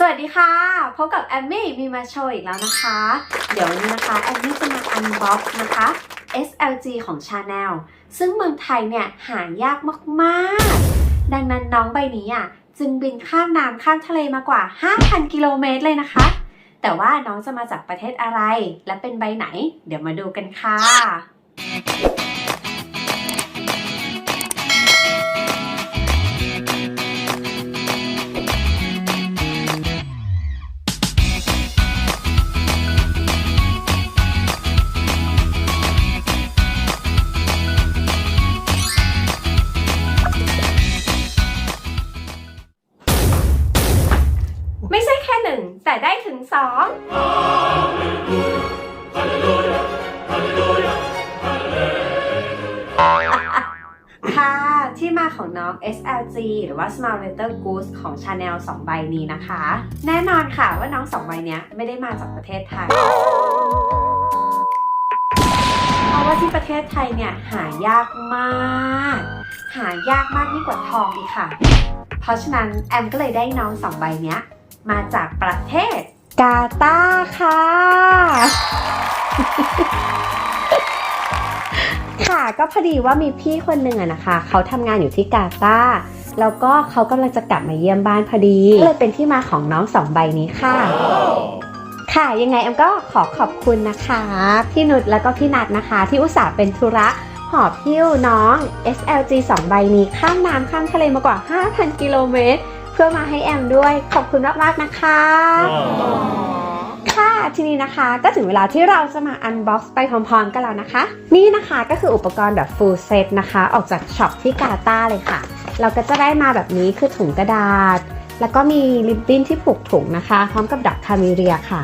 สวัสดีค่ะ พบกับแอมมี่มีมาโชว์อีกแล้วนะคะ เดี๋ยววันนี้นะคะแอมมี่จะมาอันบ็อกนะคะ SLG ของ Chanel ซึ่งเมืองไทยเนี่ยหายากมากๆ ดังนั้นน้องใบนี้อะจึงบินข้ามน้ำข้ามทะเลมากว่า 5,000 กิโลเมตรเลยนะคะ แต่ว่าน้องจะมาจากประเทศอะไร และเป็นใบไหน เดี๋ยวมาดูกันค่ะ G หรือว่า Small Letter Goose ของ Chanel 2 ใบนี้นะคะ แน่นอนค่ะว่าน้อง 2 ใบนี้ไม่ได้มาจากประเทศไทยเพราะว่าที่ประเทศไทยเนี่ยหายากมาก หายากมากยิ่งกว่าทองอีกค่ะ เพราะฉะนั้นแอมก็เลยได้น้องสองใบนี้มาจากประเทศกาตาร์ค่ะค่ะก็พอดีว่ามีพี่คนหนึ่งอะนะคะ เขาทำงานอยู่ที่กาตาร์ แล้วก็เขากำลังจะกลับมาเยี่ยมบ้านพอดีก็เลยเป็นที่มาของน้องสองใบนี้ค่ะ ค่ะยังไงแอมก็ขอขอบคุณนะคะ พี่นุชแล้วก็พี่นัทนะคะ ที่อุตส่าห์เป็นธุระหอบพิ้วน้อง SLG 2 ใบนี้ข้ามน้ำข้ามทะเลมากว่า 5,000 กิโลเมตร เพื่อมาให้แอมด้วยขอบคุณมาก ๆ นะคะ ค่ะ ทีนี้นะคะก็ถึงเวลาที่เราจะมาอันบ็อกซ์ไปพร้อม ๆ กันแล้วนะคะ นี่นะคะก็คืออุปกรณ์แบบ full set นะคะ ออกจากช็อปที่กาตาเลยค่ะ เราก็จะได้มาแบบนี้คือถุงกระดาษ แล้วก็มีริบบิ้นที่ผูกถุงนะคะ พร้อมกับดักคาเมเรียค่ะ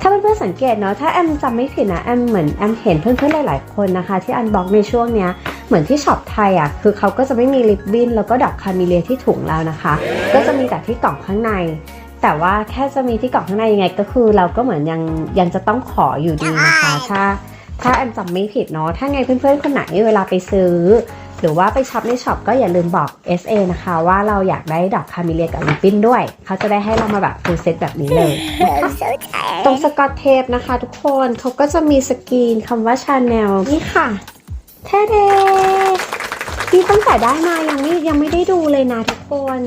ถ้าเพื่อนๆสังเกตเนาะถ้าแอมจำไม่ผิดนะแอมเหมือนแอมเห็นเพื่อนๆหลายๆคนนะคะ ที่อันบ็อกในช่วงเนี้ยเหมือนที่ช็อปไทยอะคือเขาก็จะไม่มีริบบิ้นแล้วก็ดักคาเมเรียที่ถุงแล้วนะคะ ก็จะมีแต่ที่กล่องข้างในแต่ว่าแค่จะมีที่กล่องข้างในยังไงก็คือเราก็เหมือนยังยังจะต้องขออยู่ดีนะคะ ถ้าถ้าแอมจำไม่ผิดเนาะถ้าไงเพื่อนๆคนไหนเวลาไปซื้อ หรือว่าไปช็อปในช็อปก็อย่าลืมบอก SA นะคะ ว่าเราอยากได้ดอกคาเมเลียกับริบบิ้นด้วย เขาจะได้ให้เรามาแบบฟูลเซตแบบนี้เลยนะคะตรงสกอตเทปนะคะทุกคนเขาก็จะมีสกรีนคำว่าชาแนลนี่ค่ะแท้เดนี่ตั้งแต่ได้มายังไม่ยังไม่ได้ดูเลยนะทุกคน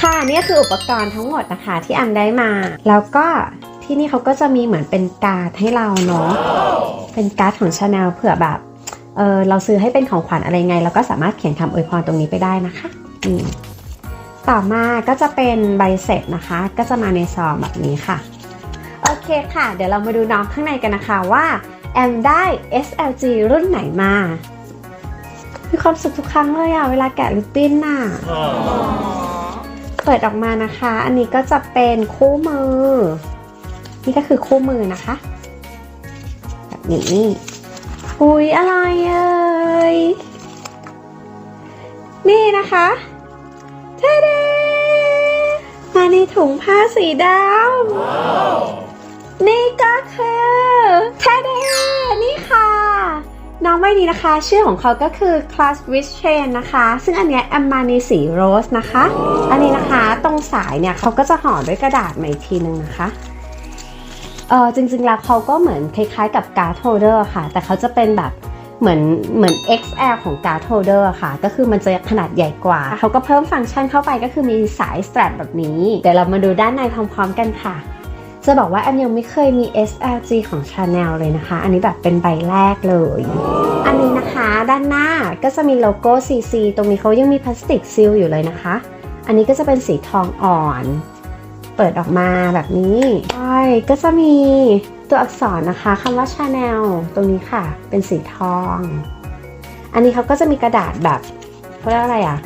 ค่ะนี่คืออุปกรณ์ทั้งหมดนะคะที่อันได้มา แล้วก็ที่นี่เขาก็จะมีเหมือนเป็นการ์ดให้เราเนาะเป็นการ์ดของชาแนลเผื่อแบบ เออเราซื้อให้เป็นของขวัญอะไรไงเราก็สามารถเขียนคำอวยพรตรงนี้ไปได้นะคะอืมต่อมาก็จะเป็นใบเสร็จนะคะ ก็จะมาในซองแบบนี้ค่ะ โอเคค่ะ เดี๋ยวเรามาดูน้องข้างในกันนะคะว่าแอมได้ SLG รุ่นไหนมา มีความสุขทุกครั้งเลยอะเวลาแกะลิปปิ้นน่ะเปิดออกมานะคะ อันนี้ก็จะเป็นคู่มือ นี่ก็คือคู่มือนะคะ แบบนี้ อุ้ยอะไรเอ่ย นี่นะคะเทเดมาในถุงผ้าสีดำ นี่ก็คือเทเดนี่ค่ะ น้องใบนี้นะคะ ชื่อของเขาก็คือ Class Rich Chain นะคะ ซึ่งอันเนี้ยแอมมาในสีโรสนะคะ อันนี้นะคะตรงสายเนี่ยเขาก็จะห่อด้วยกระดาษมาอีกทีนึงนะคะ เออจริงๆแล้วเขาก็เหมือนคล้ายๆกับการ์ดโฮลเดอร์ค่ะ แต่เขาจะเป็นแบบเหมือนเหมือน XL ของการ์ดโฮลเดอร์ค่ะ ก็คือมันจะขนาดใหญ่กว่า เขาก็เพิ่มฟังก์ชันเข้าไปก็คือมีสายสแตรปแบบนี้ เดี๋ยวเรามาดูด้านในพร้อมๆกันค่ะ จะบอกว่าแอมยังไม่เคยมี SLG ของ Chanel เลยนะคะ อันนี้แบบเป็นใบแรกเลย อันนี้นะคะด้านหน้าก็จะมีโลโก้ CC ตรงนี้เขายังมีพลาสติกซีลอยู่เลยนะคะ อันนี้ก็จะเป็นสีทองอ่อน เปิดออกมาแบบนี้ใช่ก็จะมีตัวอักษรนะคะคำว่า Chanel ตรงนี้ค่ะ เป็นสีทอง อันนี้เขาก็จะมีกระดาษแบบเขาเรียกอะไรอะ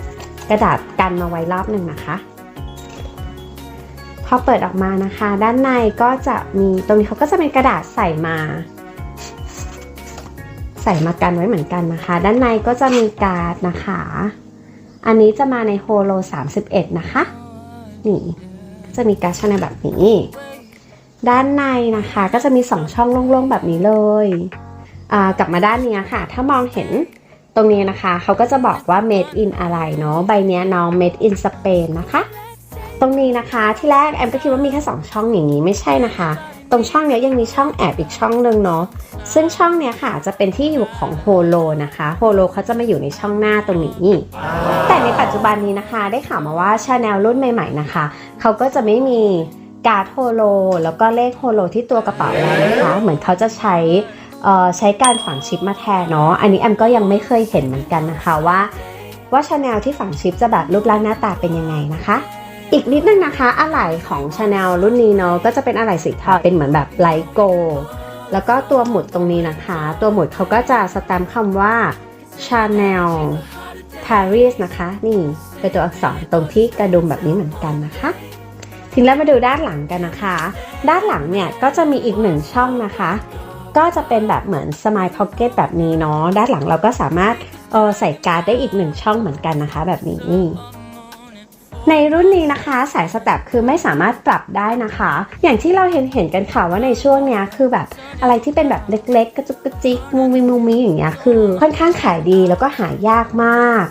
กระดาษกันมาไว้รอบหนึ่งนะคะพอเปิดออกมานะคะ ด้านในก็จะมีตรงนี้เขาก็จะเป็นกระดาษใส่มา ใส่มากันไว้เหมือนกันนะคะ ด้านในก็จะมีการ์ดนะคะ อันนี้จะมาในโฮโล 31 นะคะ นี่ จะมีการ์ดชาแนแบบนี้ ด้านในนะคะก็จะมี 2 ช่องโล่งๆแบบนี้เลยกลับมาด้านนี้ค่ะ ถ้ามองเห็นตรงนี้นะคะ เขาก็จะบอกว่า made in อะไรเนาะใบนี้น้อง made in Spain นะคะ ตรงนี้นะคะที่แรกแอมก็คิดว่ามีแค่สองช่องอย่างนี้ไม่ใช่นะคะ ตรงช่องนี้ยังมีช่องแอบอีกช่องหนึ่งเนาะ ซึ่งช่องเนี้ยค่ะจะเป็นที่อยู่ของโฮโลนะคะโฮโลเขาจะมาอยู่ในช่องหน้าตรงนี้ แต่ในปัจจุบันนี้นะคะ ได้ข่าวมาว่าชาแนลรุ่นใหม่ๆนะคะเขาก็จะไม่มีการ์ดโฮโลแล้วก็เลขโฮโลที่ตัวกระเป๋าแล้วนะคะเหมือนเขาจะใช้ใช้การฝังชิปมาแทนเนาะอันนี้แอมก็ยังไม่เคยเห็นเหมือนกันนะคะว่า ว่าชาแนลที่ฝังชิปจะแบบรูปร่างหน้าตาเป็นยังไงนะคะ อีกนิดนึงนะคะอะไหล่ของชาแนลรุ่นนี้เนาะก็จะเป็นอะไหล่สีทองเป็นเหมือนแบบไลท์โกล แล้วก็ตัวหมุดตรงนี้นะคะ ตัวหมุดเขาก็จะสแตมป์คำว่า Chanel Paris นะคะ นี่เป็นตัวอักษรตรงที่กระดุมแบบนี้เหมือนกันนะคะทีนี้มาดูด้านหลังกันนะคะ ด้านหลังเนี่ยก็จะมีอีกหนึ่งช่องนะคะ ก็จะเป็นแบบเหมือน Smile Pocket แบบนี้เนาะ ด้านหลังเราก็สามารถออใส่การ์ดได้อีกหนึ่งช่องเหมือนกันนะคะ แบบนี้ ในรุ่นนี้นะคะสายสแตปคือไม่สามารถปรับได้นะคะ อย่างที่เราเห็นเห็นกันค่ะว่าในช่วงเนี้ยคือแบบอะไรที่เป็นแบบเล็กๆ กระจุกกระจิกมุมมีมุมมีอย่างเงี้ยคือ ค่อนข้างขายดีแล้วก็หายากมาก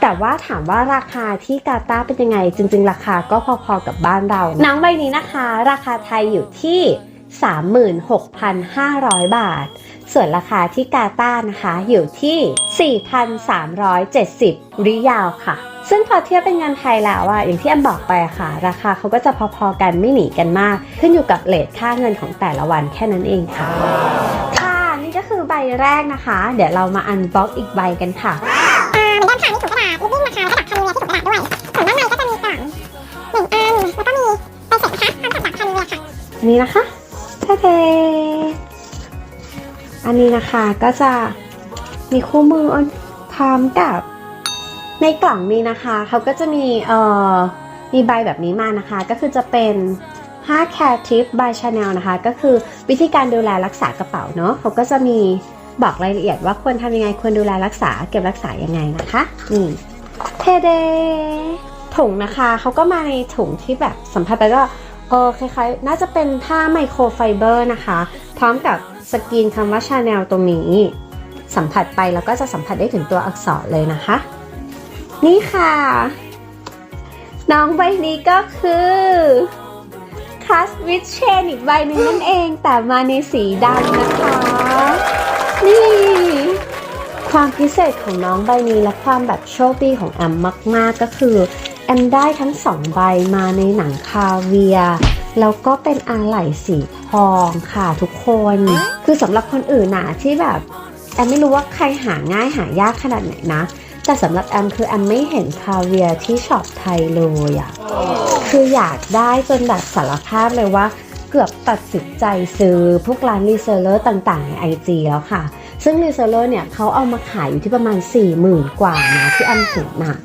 แต่ว่าถามว่าราคาที่กาตาร์เป็นยังไง จริง ๆ ราคาก็พอๆกับบ้านเราหนังใบนี้นะคะ ราคาไทยอยู่ที่ 36,500 บาท ส่วนราคาที่กาตาร์นะคะอยู่ที่ 4,370 ริยาลค่ะ ซึ่งพอเทียบเป็นเงินไทยแล้วอะอย่างที่แอมบอกไปอะค่ะ ราคาเขาก็จะพอๆกันไม่หนีกันมาก ขึ้นอยู่กับเลทค่าเงินของแต่ละวันแค่นั้นเองค่ะ ค่ะนี่ก็คือใบแรกนะคะ เดี๋ยวเรามาอันบ็อกอีกใบกันค่ะอ่าเหมือนเดิมค่ะมีถุงกระดาษริบบิ้นนะคะแล้วก็ดักพันเรือที่ถุงกระดาษด้วยส่วนด้านในก็จะมีกล่องหนึ่งอันแล้วก็มีใบเสร็จนะคะพร้อมกับดักพันเรือค่ะนี่นะคะทาเทอันนี้นะคะก็จะมีคู่มือพร้อมกับ ในกล่องนี้นะคะเขาก็จะมีเอ่อมีใบแบบนี้มานะคะ ก็คือจะเป็น5 care tip by Chanel นะคะ ก็คือวิธีการดูแลรักษากระเป๋าเนาะเขาก็จะมีบอกรายละเอียดว่าควรทำยังไงควรดูแลรักษาเก็บรักษายังไงนะคะนี่เทเดถุงนะคะเขาก็มาในถุงที่แบบสัมผัสไปก็เออคล้ายๆ น่าจะเป็นผ้าไมโครไฟเบอร์นะคะ พร้อมกับสกรีนคำว่าชาแนลตรงนี้ สัมผัสไปแล้วก็จะสัมผัสได้ถึงตัวอักษรเลยนะคะ นี่ค่ะ น้องใบนี้ก็คือคัสวิชเชนอีกใบหนึ่งนั่นเองแต่มาในสีดำนะคะ นี่ ความพิเศษของน้องใบนี้และความแบบโชคดีของแอมมาก ๆ ก็คือ แอมได้ทั้งสองใบมาในหนังคาเวียแล้วก็เป็นอาไหล่สีทองค่ะทุกคน คือสำหรับคนอื่นนะที่แบบแอมไม่รู้ว่าใครหาง่ายหายากขนาดไหนนะ แต่สำหรับแอมคือแอมไม่เห็นคาเวียร์ที่ช็อปไทยเลยอะคืออยากได้จนแบบสารภาพเลยว่า เกือบตัดสินใจซื้อพวกร้านรีเซลเลอร์ต่างๆใน IG แล้วค่ะ ซึ่งรีเซลเลอร์เนี่ยเขาเอามาขายอยู่ที่ประมาณ 4 0,000 กว่านะที่แอมเห็นน่ะ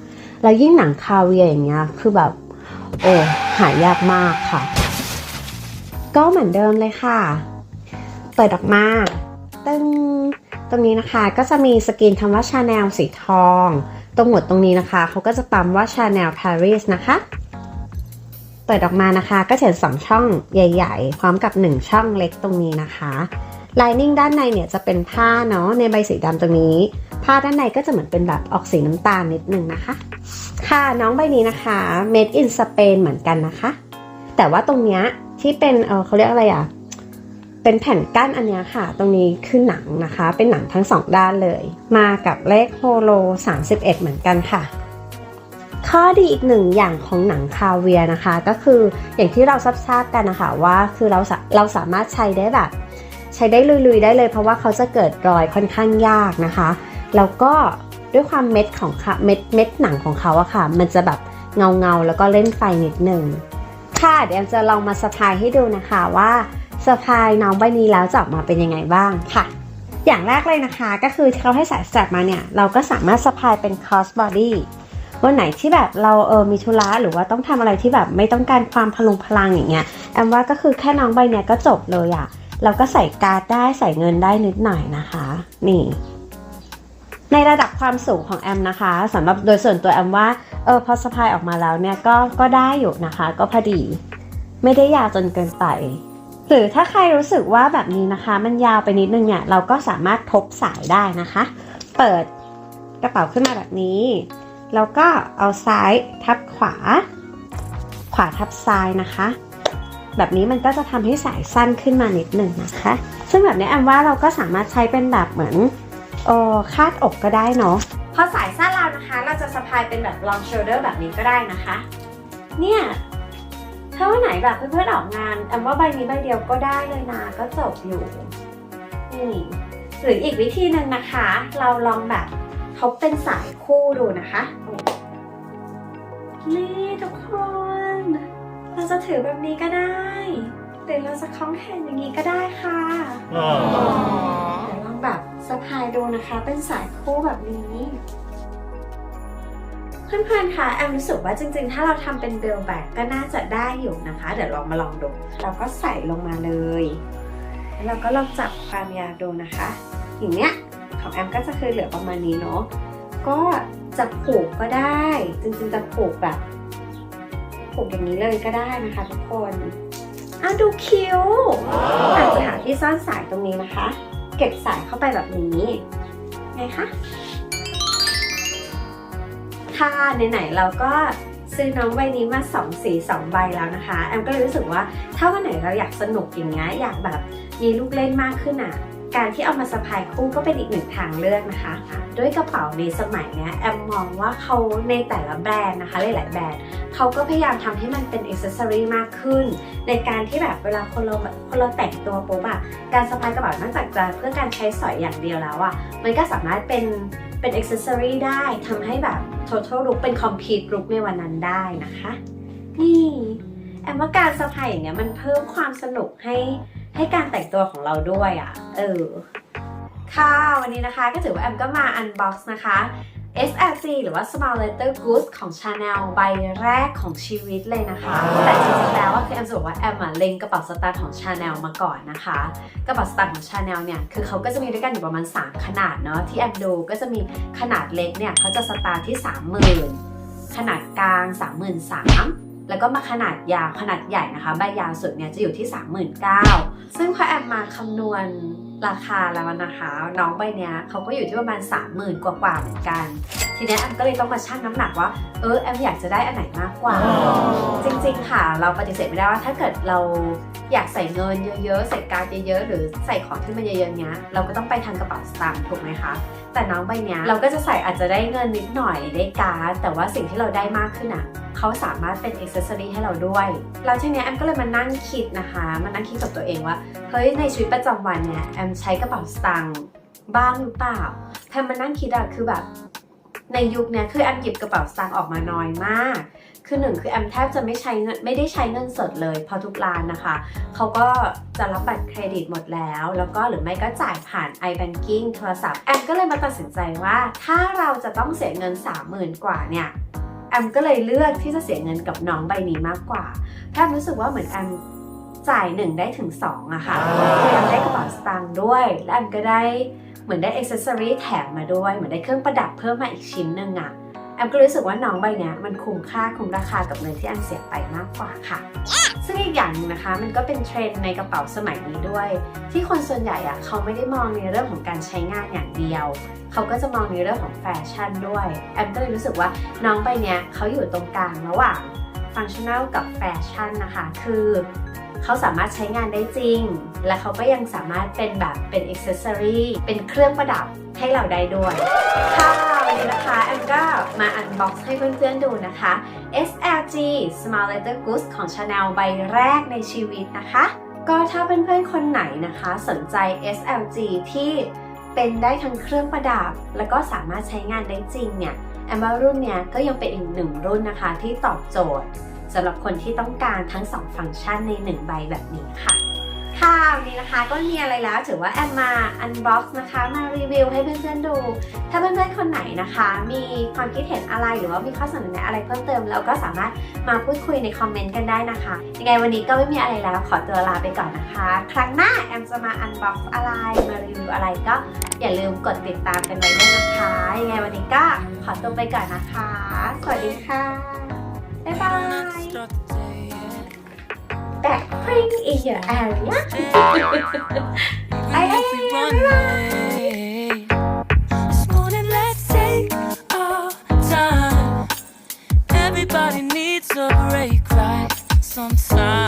แล้วยิ่งหนังคาเวียร์อย่างเงี้ยคือแบบ โอ้หายากมากค่ะ ก็เหมือนเดิมเลยค่ะ เปิดออกมาตึ้ง ตรงนี้นะคะก็จะมีสกรีนคำว่าชาแนลสีทอง ตรงหมวดตรงนี้นะคะเขาก็จะปั๊มว่าชาแนลปารีสนะคะเปิดออกมานะคะก็จะเห็นสองช่องใหญ่ ๆ พร้อมกับ 1 ช่องเล็กตรงนี้นะคะลายนิ่งด้านในเนี่ยจะเป็นผ้าเนาะในใบสีดำตรงนี้ ผ้าด้านในก็จะเหมือนเป็นแบบออกสีน้ำตาลนิดนึงนะคะ ค่ะน้องใบนี้นะคะ made in Spain เหมือนกันนะคะ แต่ว่าตรงเนี้ยที่เป็นเออเขาเรียกอะไรอะ เป็นแผ่นกั้นอันนี้ค่ะ ตรงนี้คือหนังนะคะ เป็นหนังทั้งสองด้านเลย มากับเลขโฮโล 31 เหมือนกันค่ะ ข้อดีอีกหนึ่งอย่างของหนังคาเวียร์นะคะ ก็คืออย่างที่เราทราบกันนะคะว่าคือเราเราสามารถใช้ได้แบบ ใช้ได้ลุยๆได้เลย เพราะว่าเขาจะเกิดรอยค่อนข้างยากนะคะ แล้วก็ด้วยความเม็ดของเม็ดเม็ดหนังของเขาอะค่ะ มันจะแบบเงาเงาๆแล้วก็เล่นไฟนิดหนึ่งค่ะเดี๋ยวจะลองมาสะพายให้ดูนะคะว่า สะพายน้องใบนี้แล้วจะออกมาเป็นยังไงบ้างค่ะ อย่างแรกเลยนะคะก็คือที่เขาให้สายสแตรปมาเนี่ย เราก็สามารถสะพายเป็น cross body วันไหนที่แบบเราเออมีธุระหรือว่าต้องทำอะไรที่แบบไม่ต้องการความพลุงพลังอย่างเงี้ยแอมว่าก็คือแค่น้องใบเนี้ยก็จบเลยอะเราก็ใส่การ์ดได้ใส่เงินได้นิดหน่อยนะคะ นี่ ในระดับความสูงของแอมนะคะสำหรับโดยส่วนตัวแอมว่าเออพอสะพายออกมาแล้วเนี่ยก็ก็ได้อยู่นะคะ ก็พอดี ไม่ได้ยาวจนเกินไป หรือถ้าใครรู้สึกว่าแบบนี้นะคะ มันยาวไปนิดนึงเนี่ยเราก็สามารถทบสายได้นะคะ เปิดกระเป๋าขึ้นมาแบบนี้ แล้วก็เอาซ้ายทับขวา ขวาทับซ้ายนะคะ แบบนี้มันก็จะทำให้สายสั้นขึ้นมานิดหนึ่งนะคะ ซึ่งแบบนี้แอมว่าเราก็สามารถใช้เป็นแบบเหมือนเออคาดอกก็ได้เนาะพอสายสั้นเรานะคะ เราจะสะพายเป็นแบบ long shoulder แบบนี้ก็ได้นะคะ เนี่ย ถ้าวันไหนแบบเพื่อนๆออกงานแอมว่าใบนี้ใบเดียวก็ได้เลยนะก็จบอยู่นี่หรืออีกวิธีหนึ่งนะคะ เราลองแบบทบเป็นสายคู่ดูนะคะนี่ทุกคน เราจะถือแบบนี้ก็ได้หรือเราจะคล้องแขนอย่างนี้ก็ได้ค่ะเดี๋ยวลองแบบสะพายดูนะคะ เป็นสายคู่แบบนี้ เพื่อนๆ คะแอมรู้สึกว่าจริงๆ ถ้าเราทำเป็นเบลแบ็กก็น่าจะได้อยู่นะคะ เดี๋ยวลองมาลองดู เราก็ใส่ลงมาเลย แล้วเราก็ลองจับความยาวดูนะคะ อย่างเนี้ยของแอมก็จะเคยเหลือประมาณนี้เนาะ ก็จะผูกก็ได้ จริงๆ จะผูกแบบผูกอย่างนี้เลยก็ได้นะคะทุกคนอะดูคิ้วอาจจะหาที่ซ่อนสายตรงนี้นะคะ เก็บสายเข้าไปแบบนี้ ไงคะ ถ้าไหนๆเราก็ซื้อน้องใบนี้มา2สี2ใบแล้วนะคะ แอมก็เลยรู้สึกว่าถ้าวันไหนเราอยากสนุกอย่างเงี้ยอยากแบบมีลูกเล่นมากขึ้นอะการที่เอามาสะพายคู่ก็เป็นอีกหนึ่งทางเลือกนะคะ ด้วยกระเป๋าในสมัยนี้แอมมองว่าเขาในแต่ละแบรนด์นะคะหลาย ๆ แบรนด์เขาก็พยายามทำให้มันเป็นอิสเซอรี่มากขึ้น ในการที่แบบเวลาคนเราแบบคนเราแต่งตัวปุ๊บอะการสะพายกระเป๋านอกจากจะเพื่อการใช้สอยอย่างเดียวแล้วอะมันก็สามารถเป็นเป็นอิสเซอรี่ได้ทำให้แบบ total look เป็น complete look ในวันนั้นได้นะคะ นี่แอมว่าการสะพายอย่างเงี้ยมันเพิ่มความสนุกให้ให้การแต่งตัวของเราด้วยอะ่ะ เออ ค่ะ วันนี้นะคะก็ถือว่าแอมก็มาอันบ็อกซ์นะคะ SLC หรือว่า Small Letter Good ของ Chanel ใบแรกของชีวิตเลยนะคะ แต่จริงๆแล้วว่าคือแอมจะบอกว่าแอมอะเล็งกระเป๋าสตางค์ของ Chanel มาก่อนนะคะ กระเป๋าสตางค์ของ Chanel เนี่ย คือเขาก็จะมีด้วยกันอยู่ประมาณ 3 ขนาดเนาะที่แอมดูก็จะมีขนาดเล็กเนี่ยเขาจะสตาร์ทที่ 30,000 ขนาดกลาง 33,000แล้วก็มาขนาดยาวขนาดใหญ่นะคะ ใบยาวสุดเนี่ยจะอยู่ที่ 39,000ซึ่งพอแอมมาคำนวณ ราคาแล้วนะคะน้องใบเนี้ยเขาก็อยู่ที่ประมาณ 30,000 กว่าๆเหมือนกัน ทีเนี้ยแอมก็เลยต้องมาชั่งน้ำหนักว่า เออแอมอยากจะได้อันไหนมากกว่า จริงๆค่ะ เราปฏิเสธไม่ได้ว่าถ้าเกิดเราอยากใส่เงินเยอะๆ ใส่การ์ดเยอะๆ หรือใส่ของที่มันเยอะๆเนี้ยเราก็ต้องไปทางกระเป๋าสตางค์ถูกไหมคะ แต่น้องใบเนี้ยเราก็จะใส่อาจจะได้เงินนิดหน่อยได้การ์ดแต่ว่าสิ่งที่เราได้มากขึ้นอะ เขาสามารถเป็นอิสเซอรี่ให้เราด้วย แล้วทีเนี้ยแอมก็เลยมานั่งคิดนะคะ มานั่งคิดกับตัวเองว่า เฮ้ยในชีวิตประจำวันเนี่ยแอมใช้กระเป๋าสตางค์บ้างหรือเปล่าแพมมานั่งคิดอะคือแบบในยุคนี้คือแอมหยิบกระเป๋าสตางค์ออกมาน้อยมาก คือหนึ่งคือแอมแทบจะไม่ใช้เงินไม่ได้ใช้เงินสดเลยเพอทุกร้านนะคะ เขาก็จะรับบัตรเครดิตหมดแล้ว แล้วก็หรือไม่ก็จ่ายผ่าน i-banking โทรศัพท์ แอมก็เลยมาตัดสินใจว่า ถ้าเราจะต้องเสียเงิน 30,000 กว่าเนี่ย แอมก็เลยเลือกที่จะเสียเงินกับน้องใบนี้มากกว่าแอมรู้สึกว่าเหมือนแอมจ่ายหนึ่งได้ถึง2อะค่ะแอมได้กระเป๋าสตางค์ด้วย และแอมก็ได้เหมือนได้อ c เซสซอรี่แถมมาด้วย เหมือนได้เครื่องประดับเพิ่มมาอีกชิ้นหนึ่งอะแอมก็รู้สึกว่าน้องใบเนี้ยมันคุ้มค่าคุ้มราคากับเงินที่แอมเสียไปมากกว่าค่ะ ซึ่งอีกอย่างนึงนะคะ มันก็เป็นเทรนด์ในกระเป๋าสมัยนี้ด้วย ที่คนส่วนใหญ่อะเขาไม่ได้มองในเรื่องของการใช้งานอย่างเดียว เขาก็จะมองในเรื่องของแฟชั่นด้วย แอมก็เลยรู้สึกว่าน้องใบเนี้ยเขาอยู่ตรงกลางระหว่างฟังชั่นแนลกับแฟชั่นนะคะ คือเขาสามารถใช้งานได้จริง และเขาก็ยังสามารถเป็นแบบเป็นอ็อกเซสซอรีเป็นเครื่องประดับให้เราได้ด้วยค่ะ นนี้นะคะแอมก็มาอันบ็อกซ์ให้เพื่อนๆดูนะคะ SLG Small Letter Goods ของ Chanel ใบแรกในชีวิตนะคะ ก็ถ้าเพื่อนๆคนไหนนะคะสนใจ SLG ที่เป็นได้ทั้งเครื่องประดับ แล้วก็สามารถใช้งานได้จริงเนี่ยแอมว่ารุ่นเนี้ยก็ยังเป็นอีกหนึ่งรุ่นนะคะที่ตอบโจทย์สำหรับคนที่ต้องการทั้ง 2 ฟังก์ชันใน 1 ใบแบบนี้ค่ะ ค่ะวันนี้นะคะก็มีอะไรแล้วถือว่าแอมมาอันบ็อกซ์นะคะ มารีวิวให้เพื่อนๆดู ถ้าเพื่อนๆคนไหนนะคะ มีความคิดเห็นอะไรหรือว่ามีข้อเสนอแนะอะไรเพิ่มเติมเราก็สามารถมาพูดคุยในคอมเมนต์กันได้นะคะยังไงวันนี้ก็ไม่มีอะไรแล้วขอตัวลาไปก่อนนะคะ ครั้งหน้าแอมจะมาอันบ็อกซ์อะไรมารีวิวอะไรก็อย่าลืมกดติดตามกันไว้ด้วยนะคะยังไงวันนี้ก็ขอตัวไปก่อนนะคะ สวัสดีค่ะบ๊ายบาย that ring in your area. I, I, I, Everybody needs a break, right? Sometimes.